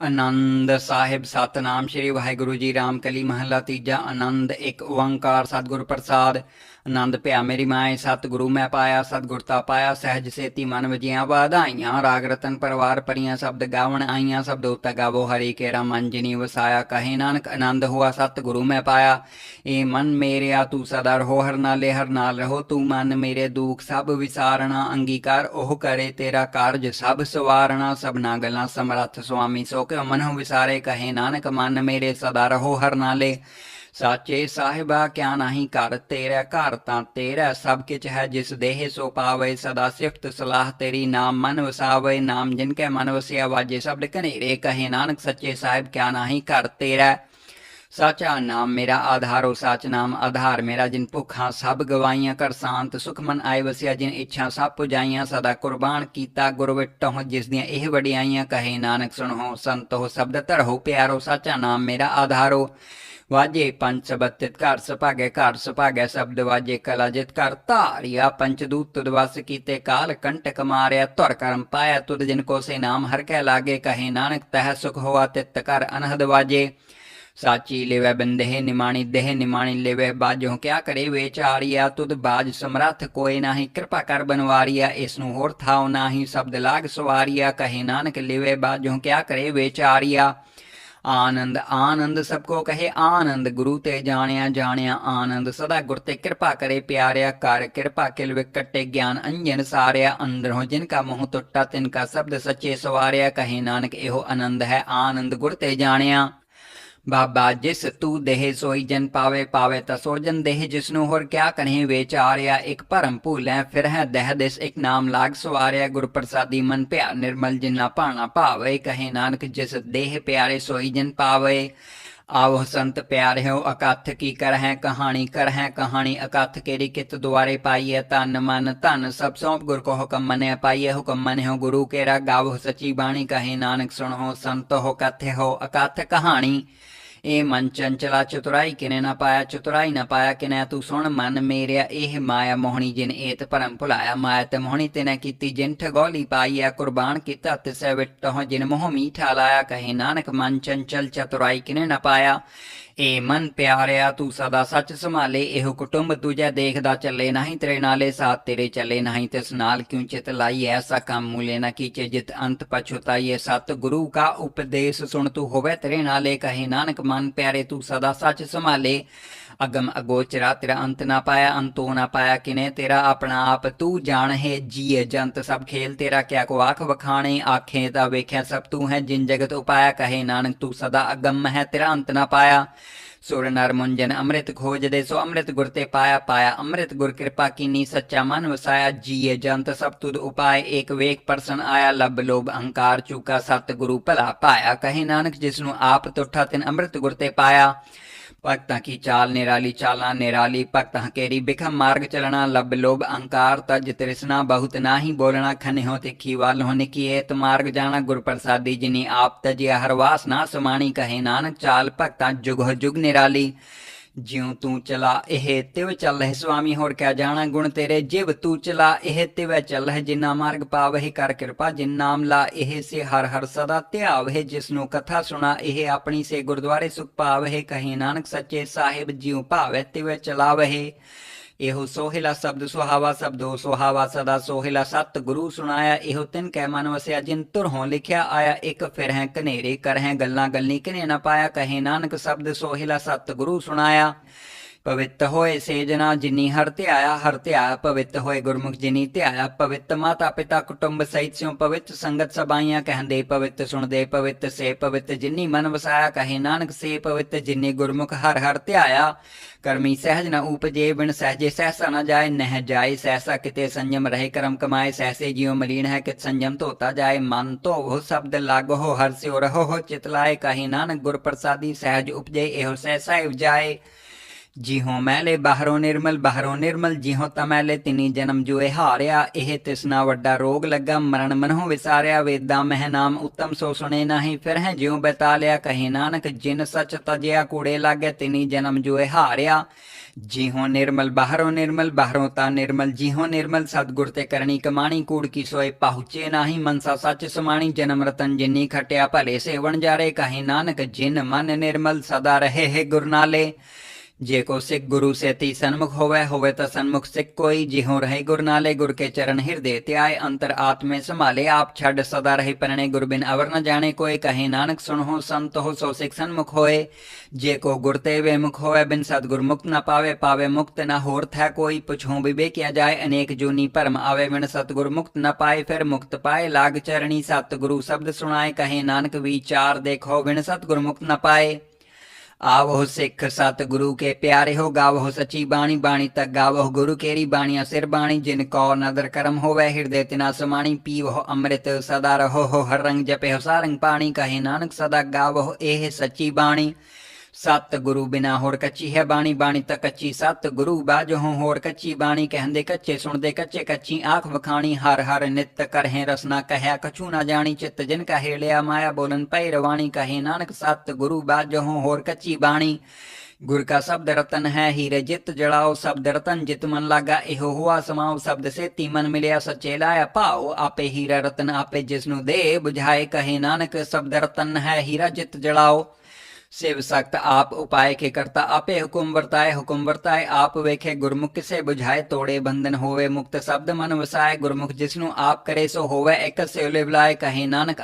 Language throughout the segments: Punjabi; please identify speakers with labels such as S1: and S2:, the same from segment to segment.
S1: ਆਨੰਦ ਸਾਹਿਬ, ਸਤਨਾਮ ਸ੍ਰੀ ਵਾਹਿਗੁਰੂ ਜੀ, ਰਾਮ ਕਲੀ ਮਹਲਾ ਤੀਜਾ, ਆਨੰਦ ਇੱਕ ਓੰਕਾਰ, ਸਤਿਗੁਰ ਪ੍ਰਸਾਦ। ਆਨੰਦ ਭਿਆ ਮੇਰੀ ਮਾਏ ਸਤਿਗੁਰੂ ਮੈਂ ਪਾਇਆ ਸਤਿਗੁਰਤਾ ਪਾਇਆ, ਸਹਿਜ ਸੇਤੀ ਮਨ ਵਜੀਆਂ ਵਾਧਾਈਆਂ ਰਾਗ ਰਤਨ ਪਰਵਾਰ ਪਰੀਆਂ ਸ਼ਬਦ ਗਾਵਣ ਆਈਆਂ ਸ਼ਬਦ ਉਤ ਗਾਵੋ, ਹਰੀ ਕੇਰਾ ਮਨ ਜਿਨੀ ਵਸਾਇਆ, ਕਹੇ ਨਾਨਕ ਆਨੰਦ ਹੁਆ, ਸਤਿਗੁਰੂ ਮੈਂ ਪਾਇਆ। ਏ ਮਨ ਮੇਰਿਆ, ਤੂੰ ਸਦਾ ਰਹੋ ਹਰ ਨਾਲੇ ਹਰ ਨਾਲ ਰਹੋ, ਤੂੰ ਮਨ ਮੇਰੇ ਦੁੱਖ, ਸਭ ਵਿਸਾਰਣਾ, ਅੰਗੀਕਾਰ ਉਹ ਕਰੇ, ਤੇਰਾ ਕਾਰਜ ਸਭ ਸਵਾਰਣਾ, ਸਭਨਾ ਗਲਾਂ ਸਮਰੱਥ ਸੁਆਮੀ, ਸੋ ਕਿ ਮਨਹੁ ਵਿਸਾਰੇ, ਕਹੇ ਨਾਨਕ ਮਨ ਮੇਰੇ ਸਦਾ ਰਹੋ ਹਰ ਨਾਲੇ ਸਾਚੇ ਸਾਹਿਬਾ, ਕਿਆ ਨਹੀਂ ਕਰ ਤੇਰਾ, ਘਰ ਤਾਂ ਤੇਰਾ। ਸਭ ਕਿਛ ਹੈ ਜਿਸ ਦੇਹ, ਸੋ ਪਾਵੇ ਸਦਾ ਸਿਫਤ ਸਲਾਹ ਤੇਰੀ। ਨਾਮ ਮਨ ਵਸਾਵੇ, ਨਾਮ ਜਿਨ ਕੇ ਮਨ ਵਸਿਆ, ਵਾਜੇ ਸ਼ਬਦ ਕਨੇਰੇ ਕਹੇ ਨਾਨਕ ਸੱਚੇ ਸਾਹਿਬ, ਕਿਆ ਨਹੀਂ ਕਰ ਤੇਰਾ। ਸਾਚਾ ਨਾਮ ਮੇਰਾ ਆਧਾਰੋ ਸਾਚ ਨਾਮ ਆਧਾਰ। ਮੇਰਾ ਜਿਨ ਭੁੱਖਾਂ ਸਭ ਗਵਾਈਆਂ ਕਰ ਸ਼ਾਂਤ ਸੁਖ ਮਨ ਆਏ ਵਸਿਆ। ਜਿਨ ਇੱਛਾ ਸਭ ਪੁਜਾਈਆਂ, ਸਦਾ ਕੁਰਬਾਨ ਕੀਤਾ ਗੁਰ ਵਿਟਹੁ ਜਿਸ ਦੀਆਂ ਇਹ ਵਡਿਆਈਆਂ ਕਹੇ ਨਾਨਕ, ਸੁਣੋ ਸੰਤੋ ਸ਼ਬਦ ਧਰੋ ਪਿਆਰੋ। ਸਾਚਾ ਨਾਮ ਮੇਰਾ ਆਧਾਰੋ ਵਾਜੇ ਪੰਚ ਸਬਤਿਤ ਘਰ ਸੁਭਾਗੇ ਘਰ ਸੁਭਾਗੇ ਸ਼ਬਦ ਵਾਜੇ ਕਲਾ ਜਿਤ ਘਰ ਧਾਰਿਆ। ਪੰਚ ਦੂਤ ਤੁਦ ਵਸ ਕੀਤੇ ਕਾਲ ਕੰਟਕ ਮਾਰਿਆ, ਧੁਰ ਕਰਮ ਪਾਇਆ। ਤੁਦ ਜਿਨ ਕੋ ਸੇ ਨਾਮ ਹਰ ਕੈ ਲਾਗੇ, ਕਹੇ ਨਾਨਕ ਤਹ ਸੁਖ ਹੋਆ, ਤਿਤ ਕਰ ਅਨਹਦ ਵਾਜੇ। ਸਾਚੀ ਲਿਵੈ ਬੰਦਹਿ ਨਿਮਾਣੀ ਦੇਹ ਨਿਮਾਣੀ ਲਿਵੈ ਬਾਜੋ ਕਿਆ ਕਰੇ ਵਿਚਾਰੀਆ ਤੁਧ ਬਾਜ ਸਮਰੱਥ ਕੋਈ ਨਾਹੀ ਕਿਰਪਾ ਕਰ ਬਨਵਾਰੀਆ ਇਸ ਨੂੰ ਹੋਰ ਥਾਉ ਨਾਹੀ ਸ਼ਬਦ ਲਾਗ ਸਵਾਰੀਆ ਕਹੇ ਨਾਨਕ ਲਿਵੈ ਬਾਜੋ ਕਿਆ ਕਰੇ ਵਿਚਾਰੀਆ ਆਨੰਦ ਆਨੰਦ ਸਭ ਕੋ ਕਹੇ ਆਨੰਦ ਗੁਰੂ ਤੇ ਜਾਣਿਆ ਜਾਣਿਆ ਆਨੰਦ ਸਦਾ ਗੁਰ ਤੇ ਕਿਰਪਾ ਕਰੇ ਪਿਆਰਿਆ ਕਰ ਕਿਰਪਾ ਕਿਲ ਵਿਕਟੇ ਗਿਆਨ ਅੰਜਨ ਸਾਰਿਆ ਅੰਦਰੋਂ ਜਿਨ ਕਾ ਮੋਹ ਟੁੱਟਾ ਤਿਨ ਕਾ ਸ਼ਬਦ ਸੱਚੇ ਸਵਾਰਿਆ ਕਹੇ ਨਾਨਕ ਇਹੋ ਆਨੰਦ ਹੈ ਆਨੰਦ ਗੁਰ ਤੇ ਜਾਣਿਆ ਬਾਬਾ ਜਿਸ ਤੂੰ ਦੇਹ ਸੋਈ ਜਨ ਪਾਵੇ ਪਾਵੇ ਤਾ ਸੋਜਨ ਦੇਹ ਜਿਸ ਨੂੰ ਹੋਰ ਕਿਆ ਕਨਹਿ ਵਿਚਾਰਿਆ ਇੱਕ ਭਰਮ ਭੂਲੈ, ਫਿਰ ਹੈ ਦਹ ਦਿਸ ਇੱਕ ਨਾਮ ਲਾਗ ਸਵਾਰਿਆ। ਗੁਰ ਪ੍ਰਸਾਦੀ ਮਨ ਭਿਆ ਨਿਰਮਲ ਜਿਨਾ ਭਾਣਾ ਭਾਵੇ, ਕਹੇ ਨਾਨਕ ਜਿਸ ਦੇਹ ਪਿਆਰੇ ਸੋਈ ਜਨ ਪਾਵੇ। ਆਵੋ ਸੰਤ ਪਿਆਰੇ ਹੋ ਅਕਥ ਕੀ ਕਰ ਹੈ ਕਹਾਣੀ ਕਰ ਹੈ ਕਹਾਣੀ ਅਕਥ ਕੇਰੀ ਕਿਤ ਦੁਆਰੇ ਪਾਈਏ ਤਨ ਮਨ, ਧਨ ਸਭ ਸੌਂਪ, ਗੁਰ ਕੋ ਹੁਕਮ ਮਨੇ ਪਾਈਏ ਹੁਕਮ ਮਨੇ ਹੋ ਗੁਰੂ ਕੇਰਾ। ਗਾਵੋ ਸਚੀ ਬਾਣੀ, ਕਹੇ ਨਾਨਕ ਸੁਣੋ, ਸੰਤ ਹੋ ਕਥੇ ਹੋ ਅਕਥ ਕਹਾਣੀ। ਇਹ ਮਨ ਚੰਚਲਾ ਚਤੁਰਾਈ ਕਿਨੇ ਨਾ ਪਾਇਆ, ਚਤੁਰਾਈ ਨਾ ਪਾਇਆ ਕਿਨੇ ਤੂੰ ਸੁਣ, ਮਨ ਮੇਰਿਆ ਇਹ ਮਾਇਆ ਮੋਹਣੀ ਜਿਨ ਏਤ ਭਰਮ ਭੁਲਾਇਆ। ਮਾਇਆ ਤੇ ਮੋਹਣੀ ਤੇ ਕੀਤੀ ਜਿਨ ਠਗੋਲੀ ਪਾਈਆ ਕੁਰਬਾਨ ਕੀਤਾ ਤਿਸੈ ਵਿਟਹੁ ਜਿਨ ਮੋਹ ਮੀਠਾ ਲਾਇਆ। ਕਹੇ ਨਾਨਕ ਮਨ ਚੰਚਲ ਚਤੁਰਾਈ ਕਿਨੇ ਨਾ ਪਾਇਆ। ਏ ਮਨ ਪਿਆਰਿਆ, ਤੂੰ ਸਦਾ ਸੱਚ ਸੰਭਾਲੇ, ਇਹੋ ਕੁਟੁੰਬ ਤੁਝੇ ਦੇਖਦਾ ਚੱਲੇ ਨਹੀਂ, ਤੇਰੇ ਨਾਲੇ ਸਾਥ ਤੇਰੇ ਚੱਲੇ ਨਹੀਂ, ਤਿਸ ਨਾਲ ਕਿਉ ਚਿਤ ਲਾਈ, ਐਸਾ ਕੰਮ ਮੂਲੇ ਨਾ ਕੀਚੇ, ਜਿਤ ਅੰਤ ਪਛੁਤਾਈਏ ਸਤ ਗੁਰੂ ਕਾ ਉਪਦੇਸ਼ ਸੁਣ ਤੂੰ ਹੋਵੇ ਤੇਰੇ ਨਾਲੇ, ਕਹੇ ਨਾਨਕ ਮਨ ਪਿਆਰੇ, ਤੂੰ ਸਦਾ ਸੱਚ ਸੰਭਾਲੇ। ਅਗਮ ਅਗੋਚਰਾ ਤੇਰਾ ਅੰਤ ਨਾ ਪਾਇਆ, ਅੰਤੋ ਨਾ ਪਾਇਆ ਕਿਨੇ? ਤੇਰਾ ਆਪਣਾ ਆਪ, ਤੂੰ ਜਾਣ ਹੈ ਜੀਏ ਜੰਤ, ਸਭ ਖੇਲ ਤੇਰਾ ਕਿਆ ਕੋ ਆਖ ਵਖਾਣੇ, ਆਖੇ ਤਾਂ ਵੇਖਿਆ ਸਭ ਤੂੰ ਹੈ ਜਿਨ ਜਗਤ ਉਪਾਇਆ, ਕਹੇ ਨਾਨਕ ਤੂੰ ਸਦਾ ਅਗੰਮ ਹੈ, ਤੇਰਾ ਅੰਤ ਨਾ ਪਾਇਆ। ਸੁਰ ਨਰ ਮੁੰਜਨ ਅੰਮ੍ਰਿਤ ਖੋਜਦੇ ਸੋ ਅੰਮ੍ਰਿਤ ਗੁਰ ਤੇ ਪਾਇਆ ਪਾਇਆ ਅੰਮ੍ਰਿਤ ਗੁਰ ਕਿਰਪਾ ਕੀਨੀ, ਸੱਚਾ ਮਨ ਵਸਾਇਆ, ਜੀਏ ਜੰਤ ਸਭ ਤੁਧ ਉਪਾਏ, ਏਕ ਵੇਖ ਪਰਸਨ ਆਇਆ, ਲੱਭ ਲੋਭ ਅਹੰਕਾਰ ਚੁਕਾ ਸਤ ਗੁਰੂ ਭਲਾ ਪਾਇਆ। ਕਹੇ ਨਾਨਕ ਜਿਸ ਨੂੰ ਆਪ ਤੁਠਾ ਤਿਨ ਅੰਮ੍ਰਿਤ ਗੁਰ ਤੇ ਪਾਇਆ। ਭਗਤਾਂ ਕੀ ਚਾਲ ਨਿਰਾਲੀ ਚਾਲਾਂ ਨਿਰਾਲੀ? ਭਗਤਾਂ ਕੇਰੀ ਬਿਖਮ ਮਾਰਗ ਚਲਣਾ? ਲੱਭ ਲੋਭ ਅਹੰਕਾਰ ਤਜ ਤ੍ਰਿਸ਼ਨਾ ਬਹੁਤ ਨਾਹੀ ਬੋਲਣਾ ਖਨਿਓ ਤਿੱਖੀ ਵਾਲ ਹੋਨੇ ਕੀ ਏਤ ਮਾਰਗ ਜਾਣਾ? ਗੁਰ ਪ੍ਰਸਾਦੀ ਜਿਨੀ ਆਪ ਤਜਿਆ ਹਰਵਾਸ ਨਾ ਸਮਾਣੀ, ਕਹੇ ਨਾਨਕ ਚਾਲ, ਭਗਤਾਂ ਜੁਗ ਜੁਗ ਨਿਰਾਲੀ। ਜਿਉ ਤੂੰ ਚਲਾ, ਇਹ ਤਿਵ ਚੱਲਹਿ ਸੁਆਮੀ, ਹੋਰ ਕਿਆ ਜਾਣਾ ਗੁਣ ਤੇਰੇ? ਜਿਵ ਤੂੰ ਚਲਾ, ਇਹ ਤਿਵ ਚੱਲਹਿ ਜਿਨਾ ਮਾਰਗ ਪਾਵਹਿ ਕਰ ਕਿਰਪਾ, ਜਿਨ ਨਾਮ ਲਾ, ਇਹ ਸੇ ਹਰ ਹਰ ਸਦਾ ਧਿਆਵਹਿ ਜਿਸ ਨੂੰ ਕਥਾ ਸੁਣਾ, ਇਹ ਆਪਣੀ ਸੇ ਗੁਰਦੁਆਰੇ ਸੁਖ ਪਾਵਹਿ ਕਹੇ ਨਾਨਕ ਸੱਚੇ ਸਾਹਿਬ ਜਿਉ ਭਾਵੈ, ਤਿਵ ਚਲਾਵਹਿ ਇਹੋ ਸੋਹਿਲਾ ਸ਼ਬਦ ਸੁਹਾਵਾ ਸ਼ਬਦੋ ਸੁਹਾਵਾ ਸਦਾ ਸੋਹਿਲਾ ਸਤ ਗੁਰੂ ਸੁਣਾਇਆ। ਇਹੋ ਤਿੰਨ ਕੈ ਮਨ ਵਸਿਆ ਜਿਨ ਤੁਰ ਹੋਂ ਲਿਖਿਆ। ਆਇਆ ਇੱਕ, ਫਿਰ ਹੈ ਕਨੇਰੇ ਕਰ ਹੈ ਗੱਲਾਂ ਗੱਲੀ ਕਿਨੇ ਨਾ ਪਾਇਆ। ਕਹੇ ਨਾਨਕ ਸ਼ਬਦ ਸੋਹਿਲਾ ਸਤ ਗੁਰੂ ਸੁਣਾਇਆ। ਪਵਿੱਤ ਹੋਏ ਸੇਜਣਾ ਜਿਨੀ ਹਰ ਧਿਆਇਆ ਹਰ ਧਿਆਇਆ ਪਵਿੱਤ ਹੋਏ ਗੁਰਮੁਖ ਜਿਨੀ ਧਿਆਇਆ ਪਵਿੱਤ ਮਾਤਾ ਪਿਤਾ ਕੁਟੁੰਬ ਸਹਿਤ ਸਿਉ ਪਵਿੱਤ ਸੰਗਤ ਸਬਾਈਆਂ ਕਹਿੰਦੇ ਪਵਿੱਤ ਸੁਣਦੇ ਪਵਿੱਤ, ਸੇ ਪਵਿੱਤ ਜਿਨੀ ਮਨ ਵਸਾਇਆ ਕਹੇ ਨਾਨਕ, ਸੇ ਪਵਿੱਤ ਜਿਨੀ ਗੁਰਮੁਖ ਹਰ ਹਰ ਧਿਆਇਆ ਕਰਮੀ ਸਹਿਜ ਨਾ ਉਪਜੇ ਬਿਨ ਸਹਿਜੇ ਸਹਿਸਾ ਨਾ ਜਾਏ, ਨਹਿ ਜਾਏ ਸਹਿਸਾ ਕਿਤੇ ਸੰਜਮ ਰਹੇ ਕਰਮ ਕਮਾਏ, ਸਹਿਸੇ ਜਿਉ ਮਲੀਨ ਹੈ ਕਿ ਸੰਜਮ ਧੋਤਾ ਜਾਏ। ਮਨ ਧੋਵੋ ਸ਼ਬਦ ਲਾਗ ਹੋ, ਹਰ ਸਿਉ ਰਹੋ ਹੋ ਚਿਤਲਾਏ ਕਹੇ ਨਾਨਕ ਗੁਰ ਪ੍ਰਸਾਦੀ ਸਹਿਜ ਉਪਜੇ, ਇਹੋ ਸਹਿਸਾ ਉਪਜਾਏ ਜਿਹੋ ਮੈਲੇ ਬਾਹਰੋਂ ਨਿਰਮਲ ਬਾਹਰੋਂ ਨਿਰਮਲ ਜਿਹੋ ਤਮੈਲੇ ਤਿਨੀ ਜਨਮ ਜੁਏ ਹਾਰਿਆ, ਇਹ ਤਿਸਨਾ ਵੱਡਾ ਰੋਗ ਲੱਗਾ, ਮਰਨ ਮਨਹੁ ਵਿਸਾਰਿਆ, ਵੇਦਾਂ ਮਹਿ ਨਾਮ ਉੱਤਮ ਸੋ ਸੁਣੇ ਨਹੀਂ ਫਿਰ ਹੈ ਜਿਉ ਬਤਾਲਿਆ ਕਹੇ ਨਾਨਕ, ਜਿਨ ਸਚ ਤਜਿਆ ਕੂੜੇ ਲਾਗੇ, ਤਿਨੀ ਜਨਮ ਜੁਏ ਹਾਰਿਆ। ਜਿਹੋ ਨਿਰਮਲ, ਬਾਹਰੋਂ ਨਿਰਮਲ, ਬਾਹਰੋਂ ਤਾਂ ਨਿਰਮਲ ਜਿਹੋ ਨਿਰਮਲ, ਸਤਗੁਰ ਤੇ ਕਰਨੀ ਕਮਾਣੀ, ਕੂੜ ਕੀ ਸੋਏ ਪਹੁੰਚੇ ਨਾਹੀ, ਮਨਸਾ ਸੱਚ ਸਮਾਣੀ, ਜਨਮ ਰਤਨ ਜਿਨੀ ਖਟਿਆ ਭਲੇ ਸੇਵਣ ਜਾਰੇ, ਕਹੇ ਨਾਨਕ, ਜਿਨ ਮਨ ਨਿਰਮਲ, ਸਦਾ ਰਹੇ ਹੈ ਗੁਰਨਾਲੇ। ਜੇ ਕੋ ਸਿੱਖ ਗੁਰੂ ਸੇਤੀ ਸਨਮੁਖ ਹੋਵੇ ਹੋਵੇ ਤਾਂ ਸਨਮੁਖ ਸਿੱਖ ਕੋਈ ਜਿਹੋ ਰਹੇ ਗੁਰ ਨਾਲੇ ਗੁਰ ਕੇ ਚਰਨ ਹਿਰਦੇ ਧਿਆਏ ਅੰਤਰ ਆਤਮੇ ਸੰਭਾਲੇ, ਆਪ ਛੱਡ ਸਦਾ ਰਹੇ ਪਰਣੇ ਗੁਰ ਬਿਨ ਅਵਰ ਨ ਜਾਣੇ, ਕੋਈ ਕਹੇ ਨਾਨਕ ਸੁਣੋ, ਸੰਤ ਹੋ ਸੋ ਸਿੱਖ ਸਨਮੁਖ ਹੋਏ। ਜੇ ਕੋ ਗੁਰ ਤੇ ਵੇ ਮੁਖ ਹੋਵੇ, ਬਿਨ ਸਤਗੁਰ ਮੁਕਤ ਨ ਪਾਵੇ ਪਾਵੇ ਮੁਕਤ ਨ ਹੋਰ ਥੈ ਕੋਈ, ਪੁਛੋ ਵਿਵੇ ਕਿਆ ਜਾਏ, ਅਨੇਕ ਜੂਨੀ ਭਰਮ ਆਵੇ, ਬਿਨ ਸਤਗੁਰ ਮੁਕਤ ਨ ਪਾਏ, ਫਿਰ ਮੁਕਤ ਪਾਏ, ਲਾਗ ਚਰਣੀ ਸਤਗੁਰੂ ਸ਼ਬਦ ਸੁਣਾਏ, ਕਹੇ ਨਾਨਕ ਵਿਚਾਰ ਦੇਖੋ, ਬਿਨ ਸਤਗੁਰ ਮੁਕਤ ਨ ਪਾਏ। ਆਵੋ ਸਿੱਖ ਸਤ ਗੁਰੂ ਕੇ ਪਿਆਰੇ ਹੋ ਗਾਵੋ ਸੱਚੀ ਬਾਣੀ ਬਾਣੀ ਤਕ ਗਾਵੋ ਗੁਰੂ ਕੇਰੀ ਬਾਣੀਆਂ ਸਿਰ ਬਾਣੀ, ਜਿਨ ਕੋ ਨਦਰ ਕਰਮ ਹੋਵੇ, ਹਿਰਦੇ ਤਿਨਾ ਸਮਾਣੀ ਪੀਵੋ ਅੰਮ੍ਰਿਤ ਸਦਾ ਰਹੋ ਹੋ ਹਰ ਰੰਗ ਜਪੇ ਹੋ ਸਾਰੰਗ ਪਾਣੀ, ਕਹੇ ਨਾਨਕ ਸਦਾ ਗਾਵੋ ਇਹ ਸੱਚੀ ਬਾਣੀ। ਸਤ ਗੁਰੂ ਬਿਨਾ ਹੋਰ ਕੱਚੀ ਹੈ ਬਾਣੀ ਬਾਣੀ ਤਾਂ ਕੱਚੀ ਸਤ ਗੁਰੂ ਬਾਝੋ ਹੋਰ ਕੱਚੀ ਬਾਣੀ ਕਹਿੰਦੇ ਕੱਚੇ ਸੁਣਦੇ ਕੱਚੇ ਕੱਚੀ ਆਖ ਵਖਾਣੀ ਹਰ ਹਰ ਨਿਤ ਕਰਹਿ ਰਸਨਾ ਕਹਿਆ ਕਛੂ ਨਾ ਜਾਣੀ ਚਿੱਤ ਜਿਨ ਕਹੇ ਲਿਆ ਮਾਇਆ ਬੋਲਨ ਪੈ ਰਵਾਣੀ ਕਹੇ ਨਾਨਕ ਸਤ ਗੁਰੂ ਬਾਝੋ ਹੋਰ ਕੱਚੀ ਬਾਣੀ ਗੁਰ ਕਾ ਸ਼ਬਦ ਰਤਨ ਹੈ ਹੀਰੇ ਜਿਤ ਜੜਾਓ ਸ਼ਬਦ ਰਤਨ ਜਿਤ ਮਨ ਲਾਗਾ ਇਹੋ ਹੁਆ ਸਮਾਉ ਸ਼ਬਦ ਸੇ ਤੀ ਮਨ ਮਿਲਿਆ ਸੱਚੇ ਲਾਇਆ ਭਾਉ ਆਪੇ ਹੀਰਾ ਰਤਨ ਆਪੇ ਜਿਸ ਨੂੰ ਦੇ 부ਝਾਏ ਕਹੇ ਨਾਨਕ ਸ਼ਬਦ ਰਤਨ ਹੈ ਹੀਰਾ ਜਿਤ ਜੜਾਓ ਸਿਵ ਸਖਤ ਆਪ ਉਪਾਏ ਕੇ ਕਰਤਾ ਆਪੇ ਹੁਕਮ ਵਰਤਾਏ ਹੁਕਮ ਵਰਤਾਏ ਆਪ ਵੇਖੇ ਗੁਰਮੁਖ ਕਿਸੇ 부ਝਾਏ ਤੋੜੇ ਬੰਧਨ ਹੋਵੇ ਮੁਕਤ ਸ਼ਬਦ ਮਨ ਵਸਾਏ ਗੁਰਮੁਖ ਜਿਸ ਨੂੰ ਆਪ ਕਰੇ ਸੋ ਹੋਵੇ ਇੱਕ ਸਿਵਲੇ ਬੁਲਾਏ ਕਹੇ ਨਾਨਕ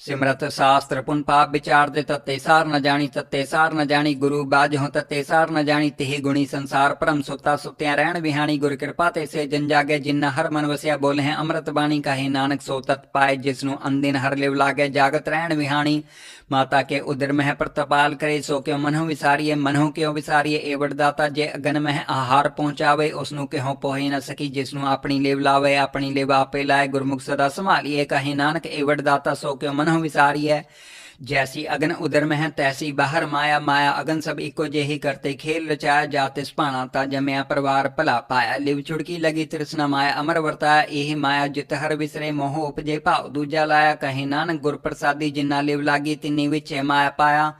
S1: ਸਿਮਰਤ ਸ਼ਾਸਤਰ ਪੁਨ ਪਾਪ ਵਿਚਾਰ ਦੇ ਤਤੇ ਸਾਰ ਨ ਜਾਣੀ ਤਤੇ ਸਾਰ ਨ ਜਾਣੀ ਗੁਰੂ ਬਾਝ ਹੋ ਤਤੇ ਸਾਰ ਨ ਜਾਣੀ ਤਿਹ ਗੁਣੀ ਸੰਸਾਰ ਭਰਮ ਸੁਤਾ ਸੁਤਿਆ ਰਹਿਣ ਵਿਹਾਣੀ ਗੁਰ ਕਿਰਪਾ ਤੇ ਸੇ ਜਨ ਜਾਗੇ ਜਿਨ ਹਰ ਮਨ ਵਸਿਆ ਬੋਲੇ ਹੈ ਅੰਮ੍ਰਿਤ ਬਾਣੀ ਕਹੇ ਨਾਨਕ ਸੋ ਤਤ ਪਾਏ ਜਿਸ ਨੂੰ ਅੰਦਿਨ ਹਰ ਲਿਵ ਲਾਗੇ ਜਾਗਤ ਰਹਿਣ ਵਿਹਾਣੀ ਮਾਤਾ ਕੇ ਉਦਰ ਮਹਿ ਪ੍ਰਤਪਾਲ ਕਰੇ ਸੋ ਕਿਉ ਮਨਹੁ ਵਿਸਾਰੀਏ ਮਨਹੁ ਕਿਉ ਵਿਸਾਰੀਏ ਏ ਵਡਦਾਤਾ ਜੇ ਅਗਨ ਮਹਿ ਆਹਾਰ ਪਹੁੰਚਾਵੇ ਉਸ ਨੂੰ ਕਿਉ ਪੋਹੇ ਨ ਸਕੀ ਜਿਸ ਨੂੰ ਆਪਣੀ ਲਿਵ ਲਾਵੇ, ਆਪਣੀ ਲੇਵ ਆਪੇ ਲਾਏ, ਗੁਰਮੁਖ ਸਦਾ ਸੰਭਾਲੀਏ, ਕਹੇ ਨਾਨਕ ਏ ਵਡਦਾਤਾ ਸੋ ਕਿਉ ਮਨੋਂ ਵਿਸਾਰੀ ਹੈ ਜੈਸੀ ਅਗਨ ਉਦਰ ਮਹਿ, ਤੈਸੀ ਬਾਹਰ ਮਾਇਆ ਮਾਇਆ ਅਗਨ ਸਭ ਇੱਕੋ ਜਿਹੀ ਕਰਤੇ। ਖੇਲ ਰਚਾਇਆ ਜਾਤੇ ਸੁਭਾਣਾ ਤਾਂ ਜਮਿਆ ਪਰਿਵਾਰ ਭਲਾ ਪਾਇਆ। ਲਿਵ ਛੁੜਕੀ ਲਗੀ ਤ੍ਰਿਸ਼ਨਾ ਮਾਇਆ, ਅਮਰ ਵਰਤਾ ਇਹ ਮਾਇਆ ਜਿਤ ਹਰ ਵਿਸਰੇ। ਮੋਹ ਉਪਜੇ ਭਾਉ, ਦੂਜਾ ਲਾਇਆ ਕਹੇ ਨਾਨਕ ਗੁਰ ਪ੍ਰਸਾਦੀ ਜਿਨ੍ਹਾਂ ਲਿਵ ਲਾਗੀ, ਤਿੰਨੀ ਵਿੱਚ ਮਾਇਆ ਪਾਇਆ।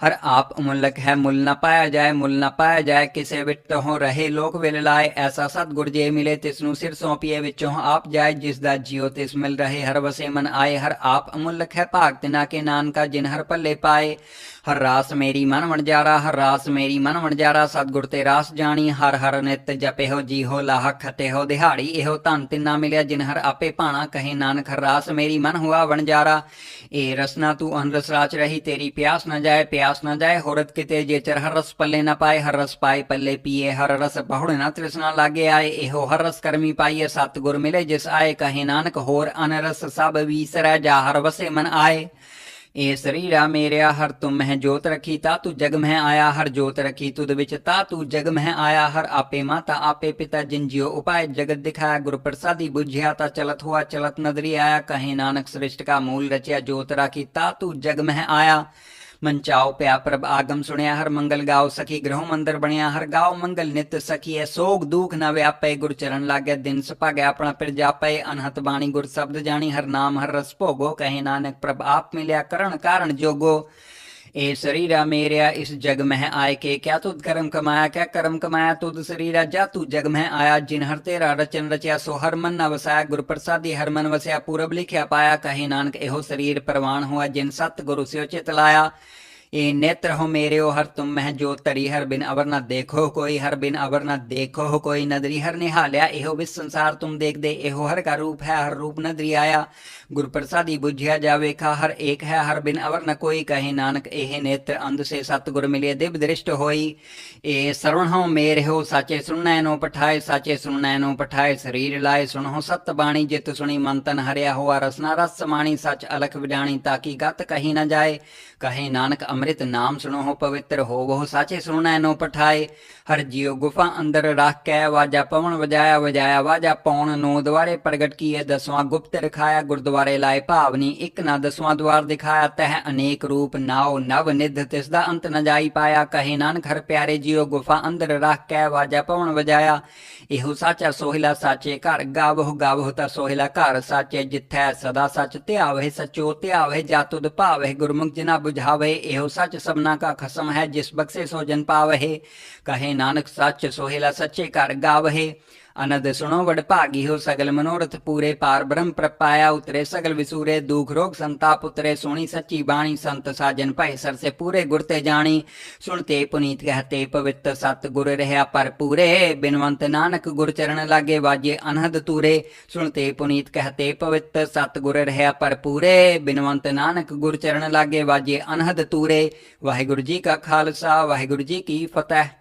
S1: ਹਰ ਆਪ ਅਮੁੱਲਕ ਹੈ ਮੁੱਲ ਨਾ ਪਾਇਆ ਜਾਏ ਮੁੱਲ ਨਾ ਪਾਇਆ ਜਾਏ ਕਿਸੇ ਵਿੱਚ ਹੋ ਰਹੇ ਲੋਕ ਵਿਲ ਲਾਏ ਐਸਾ ਸਤਿਗੁਰ ਜੇ ਮਿਲੇ ਤਿਸ ਨੂੰ ਸਿਰ ਸੌਂਪੀਏ ਵਿੱਚੋਂ ਆਪ ਜਾਏ ਜਿਸ ਦਾ ਜੀਉ ਤਿਸ ਮਿਲ ਰਹੇ ਹਰ ਵਸੇ ਮਨ ਆਏ ਹਰ ਆਪ ਅਮੁੱਲਕ ਹੈ ਭਾਗ ਤਿਨਾ ਕੇ ਨਾਨਕਾ ਜਿਨ ਹਰ ਪੱਲੇ ਪਾਏ ਹਰ ਰਾਸ ਮੇਰੀ ਮਨ ਵਣਜਾਰਾ ਹਰ ਰਾਸ ਮੇਰੀ ਮਨ ਵਣਜਾਰਾ ਸਤਿਗੁਰ ਤੇ ਰਾਸ ਜਾਣੀ ਹਰ ਹਰ ਨਿਤ ਜਪੇ ਹੋ ਜੀ ਹੋ ਲਾਹ ਖਤੇ ਹੋ ਦਿਹਾੜੀ ਇਹੋ ਧਨ ਤਿੰਨਾ ਮਿਲਿਆ ਜਿਨ ਹਰ ਆਪੇ ਭਾਣਾ ਕਹੇ ਨਾਨਕ ਹਰ ਰਾਸ ਮੇਰੀ ਮਨ ਹੁਆ ਵਣਜਾਰਾ ਇਹ ਰਸਨਾ ਤੂੰ ਅਨਰਸ ਰਾਚ ਰਹੀ ਤੇਰੀ ਪਿਆਸ ਨਾ ਜਾਏ ਪਿਆਸ ਨਾ ਜਾਏ ਹੋਰਤ ਕਿਤੇ ਜੇ ਚਰ ਹਰ ਰਸ ਪੱਲੇ ਨਾ ਪਾਏ ਹਰ ਰਸ ਪਾਏ ਪੱਲੇ ਪੀਏ ਹਰ ਰਸ ਬਹੁੜ ਨਾ ਤ੍ਰਿਸ਼ਨਾ ਲਾਗੇ ਆਏ ਇਹੋ ਹਰ ਰਸ ਕਰਮੀ ਪਾਈਏ ਸਤਿਗੁਰ ਮਿਲੇ ਜਿਸ ਆਏ ਕਹੇ ਨਾਨਕ ਹੋਰ ਅਨਰਸ ਸਭ ਵੀਸਰੈ ਜਾ ਹਰ ਵਸੇ ਮਨ ਆਏ ਇਹ ਸਰੀਰਾ ਮੇਰਿਆ ਹਰ ਤੁਮ ਮਹਿ ਜੋਤ ਰਖੀ ਤਾ ਤੂੰ ਜਗ ਮਹਿ ਆਇਆ ਹਰ ਜੋਤ ਰਖੀ ਤੁਧ ਵਿੱਚ ਤਾ ਤੂੰ ਜਗ ਮਹਿ ਆਇਆ ਹਰ ਆਪੇ ਮਾਤਾ ਆਪੇ ਪਿਤਾ ਜਿਨ ਜਿਉ ਉਪਾਏ ਜਗਤ ਦਿਖਾਇਆ ਗੁਰ ਪ੍ਰਸਾਦੀ 부ਝਿਆ ਤਾ ਚਲਤ ਹੁਆ ਚਲਤ ਨਦਰੀ ਆਇਆ ਕਹੇ ਨਾਨਕ ਸ੍ਰਿਸ਼ਟ ਕਾ ਮੂਲ ਰਚਿਆ ਜੋਤ ਰਾਖੀ ਤਾ ਤੂੰ ਜਗ ਮਹਿ ਆਇਆ ਮਨ ਚਾਉ ਪਿਆ ਪ੍ਰਭ ਆਗਮ ਸੁਣਿਆ ਹਰ ਮੰਗਲ ਗਾਓ ਸਖੀ ਗ੍ਰਹ ਮੰਦਰ ਬਣਿਆ ਹਰ ਗਾਓ ਮੰਗਲ ਨਿਤ ਸਖੀਐ ਸੋਗ ਦੁਖ ਨਾ ਵਿਆਪੇ ਗੁਰ ਚਰਨ ਲਾਗੇ ਦਿਨ ਸੁਭਾਗਿਆ ਆਪਣਾ ਪਿਰ ਜਾਪੇ ਅਨਹਤ ਬਾਣੀ ਗੁਰ ਸ਼ਬਦ ਜਾਣੀ ਹਰ ਨਾਮ ਹਰ ਰਸ ਭੋਗੋ ਕਹੇ ਨਾਨਕ ਪ੍ਰਭ ਆਪ ਮਿਲਿਆ ਕਰਨ ਕਾਰਨ ਜੋਗੋ ਇਹ ਸਰੀਰਾ ਮੇਰਿਆ, ਇਸ ਜਗ ਮਹਿ ਆਏ ਕੇ। ਕਿਆ ਤੂੰ ਕਰਮ ਕਮਾਇਆ, ਕਿਆ ਕਰਮ ਕਮਾਇਆ ਤੂੰ ਸਰੀਰਾ? ਜਾ ਤੂੰ ਜਗ ਮਹਿ ਆਇਆ, ਜਿਨ ਹਰ ਤੇਰਾ ਰਚਨ ਰਚਿਆ, ਸੋ ਹਰ ਮਨ ਨ ਵਸਾਇਆ, ਗੁਰ ਪ੍ਰਸਾਦੀ ਹਰ ਮਨ ਵਸਿਆ, ਪੂਰਬ ਲਿਖਿਆ ਪਾਇਆ, ਕਹੇ ਨਾਨਕ ਇਹੋ ਸਰੀਰ ਪ੍ਰਵਾਨ ਹੋਆ ਜਿਨ ਸਤ ਗੁਰੂ ਸਿਓ ਚਿਤ ਲਾਇਆ। ਇਹ ਨੇਤਰ ਹੋ ਮੇਰਿਓ ਹਰ ਤੁਮ ਮਹਿ ਜੋ ਤਰੀ ਹਰ ਬਿਨ ਅਵਰ ਨਾ ਦੇਖੋ ਕੋਈ, ਹਰ ਬਿਨ ਅਵਰ ਨਾ ਦੇਖੋ ਕੋਈ ਨਦਰੀ, ਹਰ ਨਿਹਾਲਿਆ, ਇਹੋ ਵਿਸ ਸੰਸਾਰ ਤੁਮ ਦੇਖਦੇ, ਇਹੋ ਹਰ ਕਾ ਰੂਪ ਹੈ, ਹਰ ਰੂਪ ਨਦਰੀ ਆਇਆ। ਗੁਰ ਪ੍ਰਸਾਦੀ ਬੁਝਿਆ ਜਾਵੇ ਕਾ, ਹਰ ਏਕ ਹੈ, ਹਰ ਬਿਨ ਅਵਰ ਨ ਕੋਈ, ਕਹੇ ਨਾਨਕ, ਇਹ ਨੇਤਰ ਅੰਧ ਸੇ ਸਤਿਗੁਰ ਮਿਲੇ, ਦਿਵ ਦ੍ਰਿਸ਼ਟ ਹੋਈ। ਇਹ ਸਰਵਣ ਹੋ ਮੇਰੇ ਹੋ, ਸਾਚੇ ਸੁਣਨੈ ਨੂੰ ਪਠਾਏ, ਸਾਚੇ ਸੁਣਨੈ ਨੂੰ ਪਠਾਏ, ਸਰੀਰ ਲਾਏ, ਸੁਣੋ ਸਤ ਬਾਣੀ, ਜਿਤ ਸੁਣੀ ਮਨ ਤਨ ਹਰਿਆ ਹੋਆ, ਰਸਨਾ ਰਸ ਸਮਾਣੀ ਸਚ ਅਲਖ ਵਿਡਾਣੀ ਤਾਕੀ ਗਤ ਕਹੀ ਨਾ ਜਾਏ। ਕਹੇ ਨਾਨਕ ਅੰਮ੍ਰਿਤ ਨਾਮ ਸੁਣੋ ਹੋ ਪਵਿੱਤਰ ਹੋਵੋ ਸਾਚੇ ਸੁਣੈ ਨੋ ਪਠਾਏ ਹਰ ਜੀਉ ਗੁਫਾ ਅੰਦਰ ਰੱਖ ਕੇ ਵਾਜਾ ਪਵਨ ਵਜਾਇਆ ਵਜਾਇਆ ਵਾਜਾ ਪੌਣ ਨੋ ਦਵਾਰੇ ਪ੍ਰਗਟ ਕੀਏ ਦਸਵਾਂ ਗੁਪਤ ਰਖਾਇਆ ਗੁਰਦੁਆਰੇ ਲਾਏ ਭਾਵਨੀ ਇੱਕ ਨਾ ਦਸਵਾਂ ਦਵਾਰ ਦਿਖਾਇਆ ਤਹ ਅਨੇਕ ਰੂਪ ਨਾਉ ਨਵ ਨਿਧ ਤਿਸ ਦਾ ਅੰਤ ਨ ਜਾਈ ਪਾਇਆ ਕਹੇ ਨਾਨਕ ਹਰ ਪਿਆਰੇ ਜੀਉ ਗੁਫਾ ਅੰਦਰ ਰੱਖ ਕੇ ਵਾਜਾ ਪਵਨ ਵਜਾਇਆ ਇਹੋ ਸਾਚਾ ਸੋਹਿਲਾ ਸਾਚੇ ਘਰ ਗਾਵਹੁ ਗਾਵਹੁ ਤਾ ਸੋਹਿਲਾ ਘਰ ਸਾਚੇ ਜਿੱਥੈ ਸਦਾ ਸੱਚ ਧਿਆਵੇ ਸਚੋ ਧਿਆਵੇ ਜਾਤੁਦ ਭਾਵੇ ਗੁਰਮੁਖ ਜਿਨਾ 부ਝਾਵੇ ਇਹੋ ਸੱਚ ਸਭਨਾ ਕਾ ਖਸਮ ਹੈ, ਜਿਸ ਬਖਸ਼ੇ ਸੋ ਜਨ ਪਾਵਹਿ, ਕਹੇ ਨਾਨਕ ਸੱਚ ਸੋਹਿਲਾ ਸੱਚੇ ਘਰ ਗਾਵਹਿ। ਅਨੰਦ ਸੁਣੋ ਵਡ ਭਾਗੀ ਹੋ ਸਗਲ ਮਨੋਰਥ ਪੂਰੇ ਪਾਰ ਬ੍ਰਹਮ ਪ੍ਰਪਾਇਆ, ਉਤਰੇ ਸਗਲ ਵਿਸੂਰੇ ਦੁਖ ਰੋਗ ਸੰਤਾਪ, ਉਤਰੇ ਸੁਣੀ ਸੱਚੀ ਬਾਣੀ, ਸੰਤ ਸਾਜਨ ਭੈ ਸਰ ਸੇ ਪੂਰੇ ਗੁਰ ਤੇ ਜਾਣੀ। ਸੁਣਤੇ ਪੁਨੀਤ ਕਹਤੇ ਪਵਿੱਤ ਸਤ ਗੁਰ ਰਹਿਆ ਪਰ ਪੂਰੇ, ਬਿਨਵੰਤ ਨਾਨਕ ਗੁਰ ਚਰਨ ਲਾਗੇ ਵਾਜੇ ਅਨਹਦ ਤੂਰੇ। ਸੁਣਤੇ ਪੁਨੀਤ ਕਹਤੇ ਪਵਿੱਤ ਸਤ ਗੁਰ ਰਹਿਆ ਪਰ ਪੂਰੇ, ਬਿਨਵੰਤ ਨਾਨਕ ਗੁਰ ਚਰਨ ਲਾਗੇ ਵਾਜੇ ਅਨਹਦ ਤੂਰੇ। ਵਾਹਿਗੁਰੂ ਜੀ ਕਾ ਖਾਲਸਾ, ਵਾਹਿਗੁਰੂ ਜੀ ਕੀ ਫਤਿਹ।